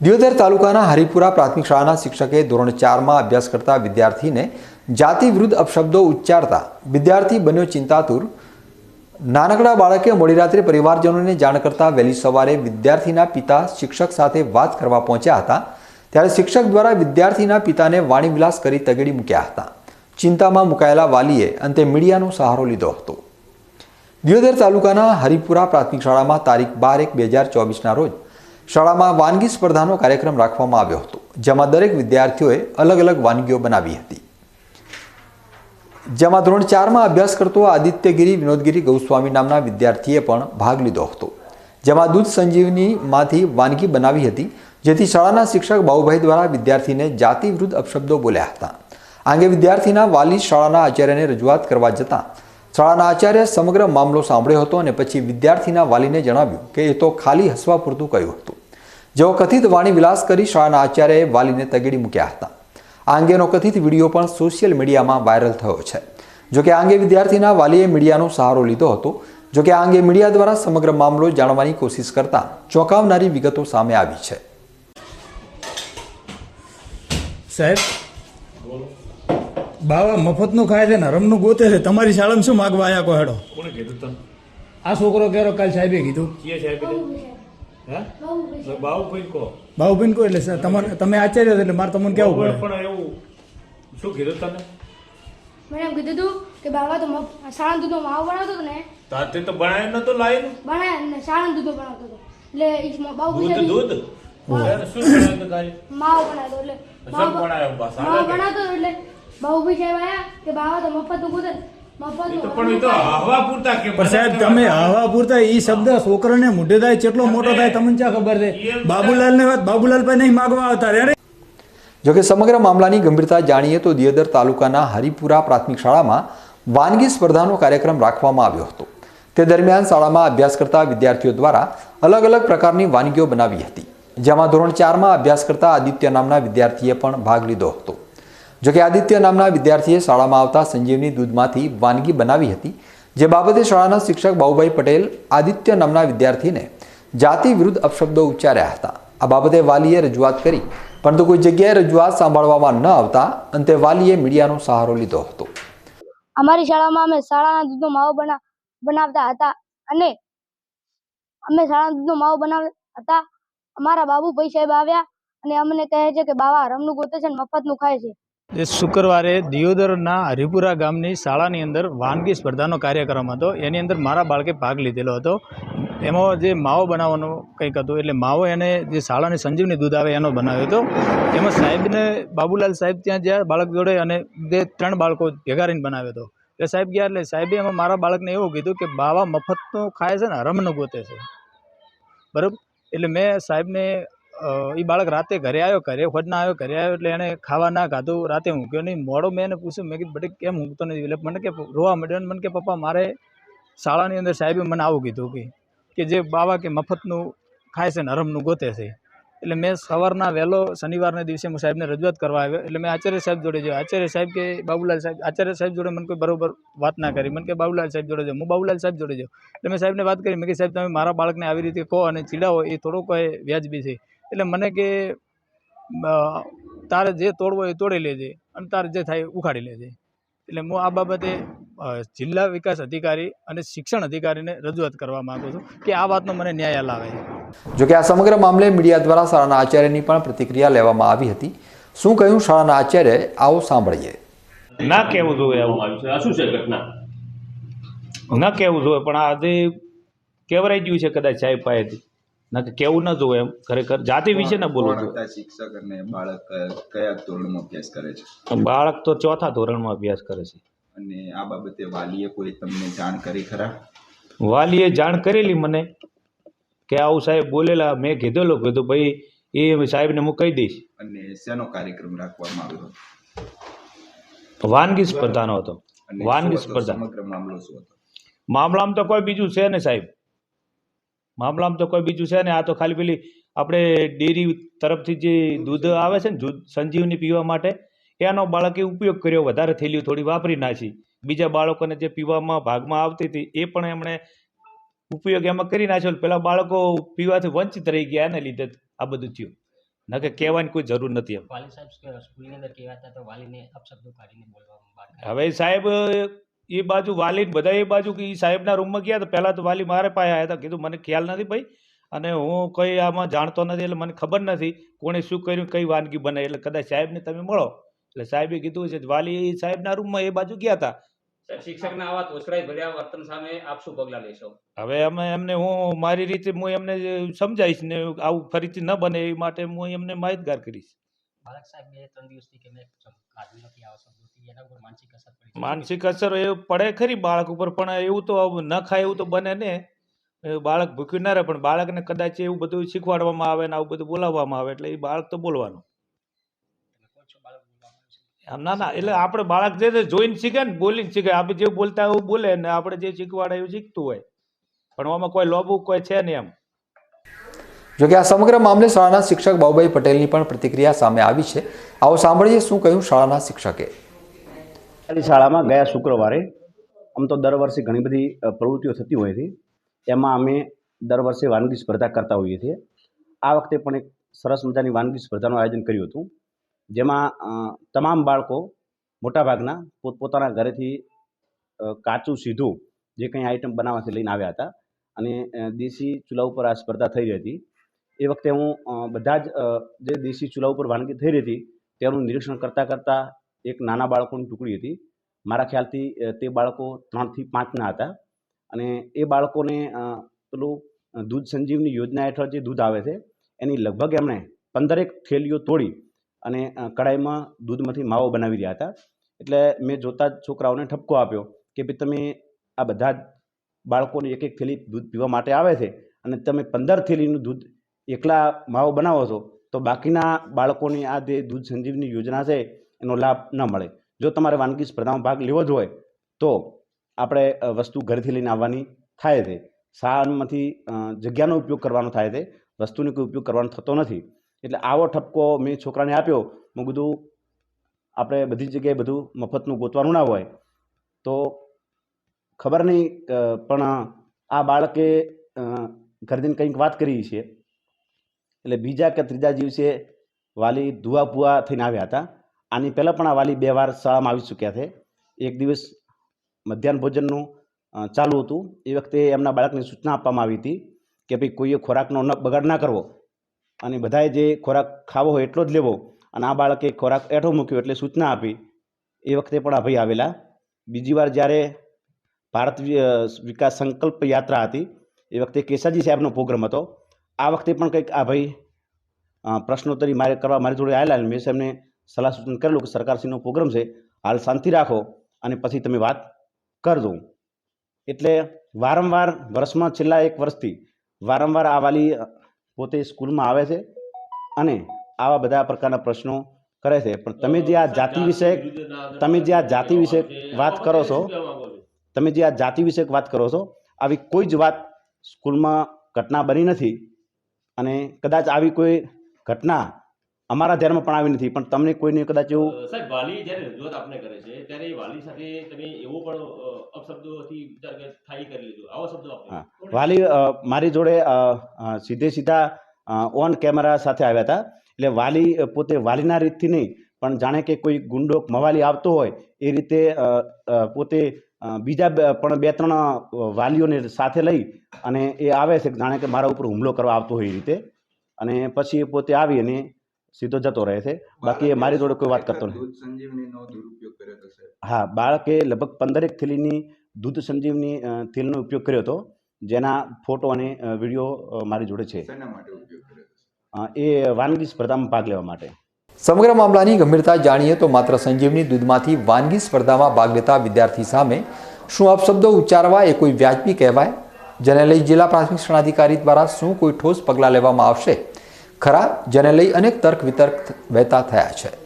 દિયોદર તાલુકાના હરિપુરા પ્રાથમિક શાળાના શિક્ષકે ધોરણ ચારમાં અભ્યાસ કરતા વિદ્યાર્થીને જાતિ વિરુદ્ધ અપશબ્દો ઉચ્ચારતા વિદ્યાર્થી બન્યો ચિંતાતુર. નાનકડા બાળકે મોડી રાત્રે પરિવારજનોને જાણ કરતા વહેલી સવારે વિદ્યાર્થીના પિતા શિક્ષક સાથે વાત કરવા પહોંચ્યા હતા. ત્યારે શિક્ષક દ્વારા વિદ્યાર્થીના પિતાને વાણીવિલાસ કરી તગેડી મૂક્યા હતા. ચિંતામાં મુકાયેલા વાલીએ અંતે મીડિયાનો સહારો લીધો હતો. દિયોદર તાલુકાના હરિપુરા પ્રાથમિક શાળામાં તારીખ બાર એક બે હજાર ચોવીસના રોજ શાળામાં વાનગી સ્પર્ધાનો કાર્યક્રમ રાખવામાં આવ્યો હતો, જેમાં દરેક વિદ્યાર્થીઓએ અલગ અલગ વાનગીઓ બનાવી હતી. જેમાં ધોરણ ચારમાં અભ્યાસ કરતો આદિત્યગીરી વિનોદગીરી ગૌસ્વામી નામના વિદ્યાર્થીએ પણ ભાગ લીધો હતો. જેમાં દૂધ સંજીવનીમાંથી વાનગી બનાવી હતી, જેથી શાળાના શિક્ષક બાઉભાઈ દ્વારા વિદ્યાર્થીને જાતિવૃદ્ધ અપશબ્દો બોલ્યા હતા. આ અંગે વિદ્યાર્થીના વાલી શાળાના આચાર્યને રજૂઆત કરવા જતાં શાળાના આચાર્ય સમગ્ર મામલો સાંભળ્યો હતો અને પછી વિદ્યાર્થીના વાલીને જણાવ્યું કે એ તો ખાલી હસવા પૂરતું કહ્યું હતું. જેઓ કથિત વાણી વિલાસ કરી શાળાના આચાર્યએ વાલીને તગેડી મૂક્યા હતા. આ અંગેનો કથિત વીડિયો પણ સોશિયલ મીડિયામાં વાયરલ થયો છે. જોકે આ અંગે વિદ્યાર્થીના વાલીએ મીડિયાનો સહારો લીધો હતો. જોકે આ અંગે મીડિયા દ્વારા સમગ્ર મામલો જાણવાની કોશિશ કરતા ચોંકાવનારી વિગતો સામે આવી છે. સાહેબ બાવા મફતનું ખાય છે ને રમનું ગોતે છે. તમારી શાળામાં શું માગવા આયા કહો હેડો કોણે કીધું તને? આ છોકરો કેરો કાલ સાહેબે કીધું? બાહુબેન કો. એટલે તમારે તમે આચાર્ય એટલે મારે તમને કેવું પડે? પણ એવું શું કીધું તને? મને એમ કીધું તું કે બાબા તો મફ- સાણંદ દૂધનો માવો બનાવતો હતો ને. તાતે તો બનાવી નતો લાયેલું બનાય ને સાણંદ દૂધનો બનાવતો હતો. એટલે ઈ મ- બાબુ દૂધ દૂધ? શું બનાવ્યું તું માવો બનાવતો એટલે માવો? બનાવતો એટલે બાવ સાહેબ આયા કે બાબા તો મફતનું કુદર તો પણ એ મફતનું તો હવા પૂરતા કે પણ સાહેબ તમે હવા પૂરતા એ શબ્દ છોકરાને મોઢે થાય કેટલો મોટો થાય તમને ક્યાં ખબર છે? બાબુલાલ વાત બાબુલાલ ભાઈ નહીં માગવા આવતા રે જોકે સમગ્ર મામલાની ગંભીરતા જાણીએ તો દિયોદર તાલુકાના હરિપુરા પ્રાથમિક શાળામાં વાનગી સ્પર્ધાનો કાર્યક્રમ રાખવામાં આવ્યો હતો. તે દરમિયાન શાળામાં અભ્યાસ કરતા વિદ્યાર્થીઓ દ્વારા અલગ અલગ પ્રકારની વાનગીઓ બનાવી હતી. જેમાં ધોરણ ચારમાં અભ્યાસ કરતા આદિત્ય નામના વિદ્યાર્થીએ પણ ભાગ લીધો હતો. જોકે આદિત્ય નામના વિદ્યાર્થીએ શાળામાં આવતા સંજીવની દૂધમાંથી વાનગી બનાવી હતી, જે બાબતે શાળાના શિક્ષક બાબુભાઈ પટેલ આદિત્ય નામના વિદ્યાર્થીને જાતિ વિરુદ્ધ અપશબ્દો ઉચ્ચાર્યા હતા. આ બાબતે વાલીએ રજૂઆત કરી, પરંતુ કોઈ જગ્યાએ રજૂઆત સાંભળવામાં ન આવતા અંતે વાલીએ મીડિયાનો સહારો લીધો હતો. અમારી શાળામાં અમે શાળાના દૂધનો માવો બના, બનાવતા હતા અને અમે શાળાના દૂધનો માવો બનાવતા હતા. અમારા બાબુ ભાઈ સાહેબ આવ્યા અને અમને કહે છે કે, બાવા, રમનું ગોતે છે ને, મફતનું ખાય છે. એ શુક્રવારે દિયોદરના હરિપુરા ગામની શાળાની અંદર વાનગી સ્પર્ધાનો કાર્યક્રમ હતો. એની અંદર મારા બાળકે ભાગ લીધેલો હતો. એમાં જે માવો બનાવવાનો કંઈક હતું, એટલે માવો એને જે શાળાની સંજીવની દૂધ આવે એનો બનાવ્યો હતો. એમાં સાહેબને બાબુલાલ સાહેબ ત્યાં જ્યાં બાળક જોડે અને બે ત્રણ બાળકો ભેગા રહીને બનાવ્યો હતો. એટલે સાહેબ ગયા, એટલે સાહેબે એમાં મારા બાળકને એવું કીધું કે બાવા મફતનું ખાય છે ને રમનું ગોતે છે. બરાબર? એટલે મેં સાહેબને એ બાળક રાતે ઘરે આવ્યો, ઘરે ખોદના આવ્યો, ઘરે આવ્યો એટલે એણે ખાવા ના ખાધું, રાતે મૂક્યો નહીં. મોડો મેં એને પૂછ્યું, મેં કીધું, બેટા, કેમ મૂકતો નથી? એટલે મને કે, રોવા માંડ્યો અને મને કે, પપ્પા, મારે શાળાની અંદર સાહેબે મને આવું કીધું કે કે જે બાવા કે મફતનું ખાય છે ને, હરમનું ગોતે છે. એટલે મેં સવારના વહેલો શનિવારના દિવસે હું સાહેબને રજૂઆત કરવા આવ્યો. એટલે મેં આચાર્ય સાહેબ જોડે જોયો. આચાર્ય સાહેબ કે, બાબુલાલ સાહેબ, આચાર્ય સાહેબ જોડે મને કોઈ બરોબર વાત ના કરી. મને કે, બાબુલાલ સાહેબ જોડે જાઓ. હું બાબુલાલ સાહેબ જોડે જાઉં. એટલે મેં સાહેબને વાત કરી. મેં કે સાહેબ, તમે મારા બાળકને આવી રીતે કહો અને ચીડાવો, એ થોડો એ વ્યાજબી છે. એટલે મને કે તારે જે તોડવો એ તોડી લેજે અને તારે જે થાય એ ઉખાડી લેજે. એટલે હું આ બાબતે જિલ્લા વિકાસ અધિકારી અને શિક્ષણ અધિકારીને રજૂઆત કરવા માગું છું કે આ વાતનો મને ન્યાય લાવે જોકે આ સમગ્ર મામલે મીડિયા દ્વારા શાળાના આચાર્યની પણ પ્રતિક્રિયા લેવામાં આવી હતી. શું કહ્યું? શાળાના આચાર્ય આવો સાંભળીએ. ના કહેવું જોઈએ એવું આવ્યું છે. આ શું છે ઘટના? ના કહેવું જોઈએ પણ આ જે કેવરાઈ ગયું છે કદાચ સાહેબ પાસેથી. ના કેવું ન જોઈએ એમ. ખરેખર જાતિ વિશે ને બોલવું જોઈએ. શિક્ષક અને બાળક કયા- ધોરણમાં અભ્યાસ કરે છે? બાળક તો ચોથા ધોરણમાં અભ્યાસ કરે છે. અને આ બાબતે વાલીએ કોઈ તમને જાણ કરી ખરા? વાલીએ જાણ કરેલી મને કે આવું સાહેબ બોલેલા. મેં કીધેલું કીધું ભાઈ એ સાહેબને હું કહી દઈશ. અને શેનો કાર્યક્રમ રાખવામાં આવ્યો વાનગી સ્પર્ધાનો હતો. વાનગી સ્પર્ધા. મામલો શું હતો? મામલામાં તો કોઈ બીજું છે ને સાહેબ. મામલામાં તો કોઈ બીજું છે ને આ તો ખાલી પેલી આપણે ડેરી તરફથી જે દૂધ આવે છે ને દૂધ સંજીવની પીવા માટે એનો બાળકે ઉપયોગ કર્યો વધારે થેલીઓ થોડી વાપરી નાખી. બીજા બાળકોને જે પીવામાં ભાગમાં આવતી હતી એ પણ એમણે ઉપયોગ એમાં કરી નાખ્યો. પેલા બાળકો પીવાથી વંચિત રહી ગયા એને લીધે આ બધું થયું. ન કે કહેવાની કોઈ જરૂર નથી એમ. વાલી સાહેબ સ્કૂલની અંદર કહેવાતા તો વાલીને અપશબ્દો કાઢીને બોલવામાં હવે સાહેબ એ બાજુ વાલી બધા એ બાજુ કે એ સાહેબના રૂમમાં ગયા તો પહેલાં તો વાલી મારે પાસે આવ્યા હતા. કીધું મને ખ્યાલ નથી ભાઈ. અને હું કંઈ આમાં જાણતો નથી એટલે મને ખબર નથી કોણે શું કર્યું કઈ વાનગી બનાવી. એટલે કદાચ સાહેબને તમે મળો. એટલે સાહેબે કીધું છે વાલી સાહેબના રૂમમાં એ બાજુ ગયા હતા શિક્ષકના આવા તોછડાઈ ભર્યા વર્તન સામે આપ શું પગલાં લેશો? હવે અમે એમને હું મારી રીતે હું એમને સમજાવીશ ને આવું ફરીથી ન બને એ માટે હું એમને માહિતગાર કરીશ. બાળક સાહેબ બે ત્રણ દિવસથી કે મેં કાઢ્યું નથી આવા શબ્દોથી એના ઉપર માનસિક અસર પડી માનસિક અસર એ પડે ખરી બાળક ઉપર પણ એવું તો ન ખાય એવું તો બને ને. બાળક ભૂખ્યું ના રહે પણ બાળકને કદાચ એવું બધું શીખવાડવામાં આવે ને આવું બધું બોલાવવામાં આવે એટલે એ બાળક તો બોલવાનું. ના ના એટલે આપણે બાળક જે જોઈને શીખે ને બોલીને શીખે. આપણે જે બોલતા હોય એવું બોલે ને આપણે જે શીખવાડે એવું શીખતું હોય. પણ આમાં કોઈ લોબુ કોઈ છે નહીં એમ. જોકે આ સમગ્ર મામલે શાળાના શિક્ષક બાબુભાઈ પટેલની પણ પ્રતિક્રિયા સામે આવી છે. આવો સાંભળીએ શું કહ્યું શાળાના શિક્ષકે. શાળામાં ગયા શુક્રવારે આમ તો દર વર્ષે ઘણી બધી પ્રવૃત્તિઓ થતી હોય છે. એમાં અમે દર વર્ષે વાનગી સ્પર્ધા કરતા હોઈએ છીએ. આ વખતે પણ એક સરસ મજાની વાનગી સ્પર્ધાનું આયોજન કર્યું હતું. જેમાં તમામ બાળકો મોટાભાગના પોતપોતાના ઘરેથી કાચું સીધું જે કંઈ આઈટમ બનાવવાથી લઈને આવ્યા હતા અને દેશી ચૂલા ઉપર આ સ્પર્ધા થઈ રહી હતી. એ વખતે હું બધા જ જે દેશી ચૂલા ઉપર વાનગી થઈ રહી હતી, તેનું નિરીક્ષણ કરતાં કરતાં એક નાના બાળકોની ટુકડી હતી. મારા ખ્યાલથી તે બાળકો ત્રણથી પાંચના હતા. અને એ બાળકોને પેલું દૂધ સંજીવની યોજના હેઠળ જે દૂધ આવે છે, એની લગભગ એમણે પંદરેક થેલીઓ તોડી અને કડાઈમાં દૂધમાંથી માવો બનાવી રહ્યા હતા. એટલે મેં જોતા જ છોકરાઓને ઠપકો આપ્યો કે, ભાઈ, તમે આ બધા જ બાળકોને એક એક થેલી દૂધ પીવા માટે આવે છે અને તમે પંદર થેલીનું દૂધ એકલા માવો બનાવો છો, તો બાકીના બાળકોની આ જે દૂધ સંજીવની યોજના છે, એનો લાભ ન મળે. જો તમારે વાનગી સ્પર્ધામાં ભાગ લેવો જ હોય, તો આપણે વસ્તુ ઘરેથી લઈને આવવાની થાય છે. શાળામાંથી જગ્યાનો ઉપયોગ કરવાનો થાય છે. વસ્તુનો કોઈ ઉપયોગ કરવાનો થતો નથી. એટલે આવો ઠપકો મેં છોકરાને આપ્યો, મેં કીધું, આપણે બધી જગ્યાએ બધું મફતનું ગોતવાનું ના હોય. તો ખબર નહીં પણ આ બાળકે ઘરદીને કંઈક વાત કરી છે. એટલે બીજા કે ત્રીજા દિવસે વાલી ધુઆ પુઆ થઈને આવ્યા હતા. આની પહેલાં પણ આ વાલી બે વાર શાળામાં આવી ચૂક્યા છે. એક દિવસ મધ્યાહન ભોજનનું ચાલુ હતું. એ વખતે એમના બાળકને સૂચના આપવામાં આવી હતી કે ભાઈ કોઈએ ખોરાકનો ન, બગાડ ના કરવો. અને બધાએ જે ખોરાક ખાવો હોય એટલો જ લેવો. અને આ બાળકે ખોરાક એઠો મૂક્યો એટલે સૂચના આપી. એ વખતે પણ આ ભાઈ આવેલા. બીજી વાર જ્યારે ભારત વિકાસ સંકલ્પ યાત્રા હતી, એ વખતે કેસાજી સાહેબનો પ્રોગ્રામ હતો. આ વખતે પણ કંઈક આ ભાઈ પ્રશ્નોત્તરી મારે કરવા મારી જોડે આવેલા મેં એમને સલાહ સૂચન કરેલું કે સરકારશ્રીનો પ્રોગ્રામ છે. હાલ શાંતિ રાખો અને પછી તમે વાત કરજો. એટલે વારંવાર વર્ષમાં છેલ્લા એક વર્ષથી વારંવાર આ વાલી પોતે સ્કૂલમાં આવે છે અને આવા બધા પ્રકારના પ્રશ્નો કરે છે. પણ તમે જે આ જાતિ વિષયક તમે જે આ જાતિ વિષયક વાત કરો છો, તમે જે આ જાતિ વિષયક વાત કરો છો, આવી કોઈ જ વાત સ્કૂલમાં ઘટના બની નથી. અને કદાચ આવી કોઈ ઘટના અમારા ધ્યાનમાં પણ આવી નથી પણ તમને કોઈને કદાચ એવું સાહેબ વાલી જ્યારે રજૂઆત આપને કરે છે ત્યારે વાલી સાથે તમે એવો પણ અપશબ્દોથી થાળી કરી લીધો આવો શબ્દો હા. વાલી મારી જોડે સીધે સીધા ઓન કેમેરા સાથે આવ્યા હતા એટલે વાલી પોતે વાલીના રીતથી નહીં પણ જાણે કે કોઈ ગુંડો મવાલી આવતો હોય એ રીતે પોતે બીજા પણ બે ત્રણ વાલીઓને સાથે લઈ અને એ આવે છે જાણે કે મારા ઉપર હુમલો કરવા આવતો હોય એ રીતે. અને પછી એ પોતે આવી અને સીધો જતો રહે છે. બાકી એ મારી જોડે કોઈ વાત કરતો નથી હા બાળકે લગભગ પંદરેક થેલીની દૂધ સંજીવની અ, ઉપયોગ કર્યો હતો જેના ફોટો અને વીડિયો મારી જોડે છે. એ વાનગી સ્પર્ધામાં ભાગ લેવા માટે. સમગ્ર મામલાની ગંભીરતા જાણીએ તો માત્ર સંજીવની દૂધમાંથી વાનગી સ્પર્ધામાં ભાગ લેતા વિદ્યાર્થી સામે શું અપશબ્દો ઉચ્ચારવા એ કોઈ વ્યાજબી કહેવાય? જેને લઈ જિલ્લા પ્રાથમિક શિક્ષણાધિકારી દ્વારા શું કોઈ ઠોસ પગલાં લેવામાં આવશે? ખરા, જેને લઈ અનેક તર્ક વિતર્ક વહેતા થયા છે.